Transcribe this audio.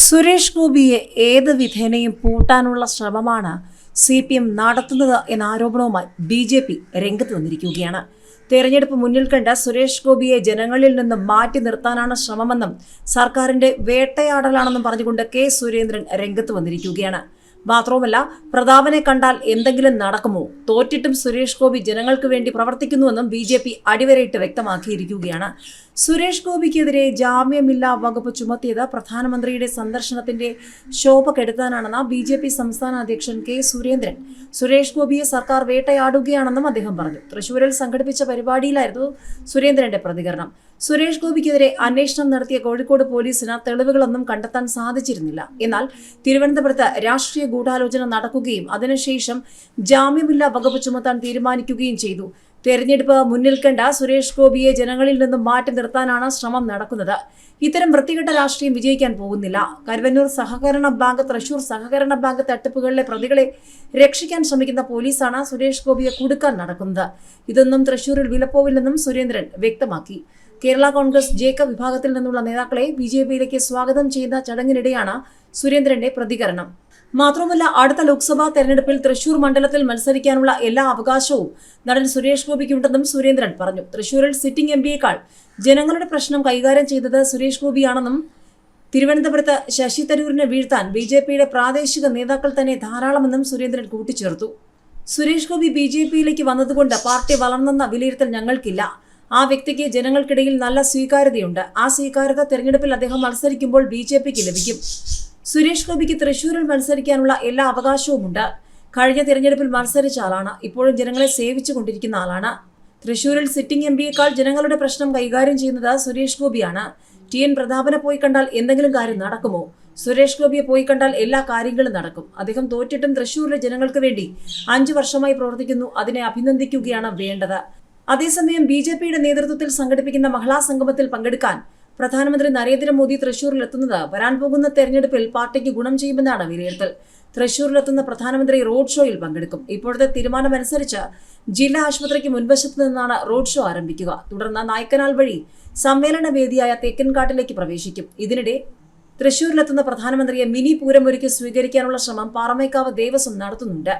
സുരേഷ് ഗോപിയെ ഏത് വിധേനയും പൂട്ടാനുള്ള ശ്രമമാണ് സി പി എം നടത്തുന്നത് എന്ന ആരോപണവുമായി ബി ജെ പി രംഗത്ത് വന്നിരിക്കുകയാണ്. തെരഞ്ഞെടുപ്പ് മുന്നിൽ കണ്ട സുരേഷ് ഗോപിയെ ജനങ്ങളിൽ നിന്ന് മാറ്റി നിർത്താനാണ് ശ്രമമെന്നും സർക്കാരിന്റെ വേട്ടയാടലാണെന്നും പറഞ്ഞുകൊണ്ട് കെ സുരേന്ദ്രൻ രംഗത്ത് വന്നിരിക്കുകയാണ്. മാത്രവുമല്ല പ്രതാപനെ കണ്ടാൽ എന്തെങ്കിലും നടക്കുമോ? തോറ്റിട്ടും സുരേഷ് ഗോപി ജനങ്ങൾക്ക് വേണ്ടി പ്രവർത്തിക്കുന്നുവെന്നും ബി ജെ പി അടിവരയിട്ട് വ്യക്തമാക്കിയിരിക്കുകയാണ്. സുരേഷ് ഗോപിക്കെതിരെ ജാമ്യമില്ലാ വകുപ്പ് ചുമത്തിയത് പ്രധാനമന്ത്രിയുടെ സന്ദർശനത്തിന്റെ ശോഭ കെടുത്താനാണെന്ന ബി ജെ പി സംസ്ഥാന അധ്യക്ഷൻ കെ സുരേന്ദ്രൻ. സുരേഷ് ഗോപിയെ സർക്കാർ വേട്ടയാടുകയാണെന്നും അദ്ദേഹം പറഞ്ഞു. തൃശൂരിൽ സംഘടിപ്പിച്ച പരിപാടിയിലായിരുന്നു സുരേന്ദ്രന്റെ പ്രതികരണം. സുരേഷ് ഗോപിക്കെതിരെ അന്വേഷണം നടത്തിയ കോഴിക്കോട് പോലീസിന് തെളിവുകളൊന്നും കണ്ടെത്താൻ സാധിച്ചിരുന്നില്ല. എന്നാൽ തിരുവനന്തപുരത്ത് രാഷ്ട്രീയ ഗൂഢാലോചന നടക്കുകയും അതിനുശേഷം ജാമ്യമില്ലാ വകുപ്പ് ചുമത്താൻ തീരുമാനിക്കുകയും ചെയ്തു. തെരഞ്ഞെടുപ്പ് മുന്നിൽ കണ്ട സുരേഷ് ഗോപിയെ ജനങ്ങളിൽ നിന്നും മാറ്റി നിർത്താനാണ് ശ്രമം നടക്കുന്നത്. ഇത്തരം വൃത്തികെട്ട രാഷ്ട്രീയം വിജയിക്കാൻ പോകുന്നില്ല. കരുവന്നൂർ സഹകരണ ബാങ്ക് തൃശൂർ സഹകരണ ബാങ്ക് തട്ടിപ്പുകളിലെ പ്രതികളെ രക്ഷിക്കാൻ ശ്രമിക്കുന്ന പോലീസാണ് സുരേഷ് ഗോപിയെ കുടുക്കാൻ നടക്കുന്നത്. ഇതൊന്നും തൃശൂരിൽ വിലപ്പോവില്ലെന്നും സുരേന്ദ്രൻ വ്യക്തമാക്കി. കേരള കോൺഗ്രസ് ജേക്കബ് വിഭാഗത്തിൽ നിന്നുള്ള നേതാക്കളെ ബി ജെ പിയിലേക്ക് സ്വാഗതം ചെയ്യുന്ന ചടങ്ങിനിടെയാണ് സുരേന്ദ്രന്റെ പ്രതികരണം. മാത്രമല്ല അടുത്ത ലോക്സഭാ തെരഞ്ഞെടുപ്പിൽ തൃശൂർ മണ്ഡലത്തിൽ മത്സരിക്കാനുള്ള എല്ലാ അവകാശവും നടൻ സുരേഷ് ഗോപിക്കുണ്ടെന്നും സുരേന്ദ്രൻ പറഞ്ഞു. തൃശൂരിൽ സിറ്റിംഗ് എം പിയേക്കാൾ ജനങ്ങളുടെ പ്രശ്നം കൈകാര്യം ചെയ്തത് സുരേഷ് ഗോപിയാണെന്നും തിരുവനന്തപുരത്ത് ശശി തരൂരിനെ വീഴ്ത്താൻ ബി ജെ പിയുടെ പ്രാദേശിക നേതാക്കൾ തന്നെ ധാരാളമെന്നും സുരേന്ദ്രൻ കൂട്ടിച്ചേർത്തു. സുരേഷ് ഗോപി ബി ജെ പിയിലേക്ക് വന്നതുകൊണ്ട് പാർട്ടി വളർന്നെന്ന വിലയിരുത്തൽ ഞങ്ങൾക്കില്ല. ആ വ്യക്തിക്ക് ജനങ്ങൾക്കിടയിൽ നല്ല സ്വീകാര്യതയുണ്ട്. ആ സ്വീകാര്യത തെരഞ്ഞെടുപ്പിൽ അദ്ദേഹം മത്സരിക്കുമ്പോൾ ബി ജെ പിക്ക് ലഭിക്കും. സുരേഷ് ഗോപിക്ക് തൃശൂരിൽ മത്സരിക്കാനുള്ള എല്ലാ അവകാശവുമുണ്ട്. കഴിഞ്ഞ തിരഞ്ഞെടുപ്പിൽ മത്സരിച്ച ആളാണ്. ഇപ്പോഴും ജനങ്ങളെ സേവിച്ചു കൊണ്ടിരിക്കുന്ന ആളാണ്. തൃശൂരിൽ സിറ്റിംഗ് എം പിയേക്കാൾ ജനങ്ങളുടെ പ്രശ്നം കൈകാര്യം ചെയ്യുന്നത് സുരേഷ് ഗോപിയാണ്. ടി എൻ പ്രതാപനെ പോയി കണ്ടാൽ എന്തെങ്കിലും കാര്യം നടക്കുമോ? സുരേഷ് ഗോപിയെ പോയി കണ്ടാൽ എല്ലാ കാര്യങ്ങളും നടക്കും. അദ്ദേഹം തോറ്റിട്ടും തൃശൂരിലെ ജനങ്ങൾക്ക് വേണ്ടി അഞ്ചു വർഷമായി പ്രവർത്തിക്കുന്നു. അതിനെ അഭിനന്ദിക്കുകയാണ് വേണ്ടത്. അതേസമയം ബി ജെ പിയുടെ നേതൃത്വത്തിൽ സംഘടിപ്പിക്കുന്ന മഹിളാ സംഗമത്തിൽ പങ്കെടുക്കാൻ പ്രധാനമന്ത്രി നരേന്ദ്രമോദി തൃശൂരിൽ എത്തുന്നത് വരാൻ പോകുന്ന തെരഞ്ഞെടുപ്പിൽ പാർട്ടിക്ക് ഗുണം ചെയ്യുമെന്നാണ് വിലയിരുത്തൽ. തൃശൂരിലെത്തുന്ന പ്രധാനമന്ത്രി റോഡ് ഷോയിൽ പങ്കെടുക്കും. ഇപ്പോഴത്തെ തീരുമാനമനുസരിച്ച് ജില്ലാ ആശുപത്രിക്ക് മുൻവശത്ത് നിന്നാണ് റോഡ് ഷോ ആരംഭിക്കുക. തുടർന്ന് നായ്ക്കനാൽ വഴി സമ്മേളന വേദിയായ തേക്കൻകാട്ടിലേക്ക് പ്രവേശിക്കും. ഇതിനിടെ തൃശൂരിലെത്തുന്ന പ്രധാനമന്ത്രിയെ മിനി പൂരമൊരുക്കി സ്വീകരിക്കാനുള്ള ശ്രമം പാറമേക്കാവ് ദേവസ്വം നടത്തുന്നുണ്ട്.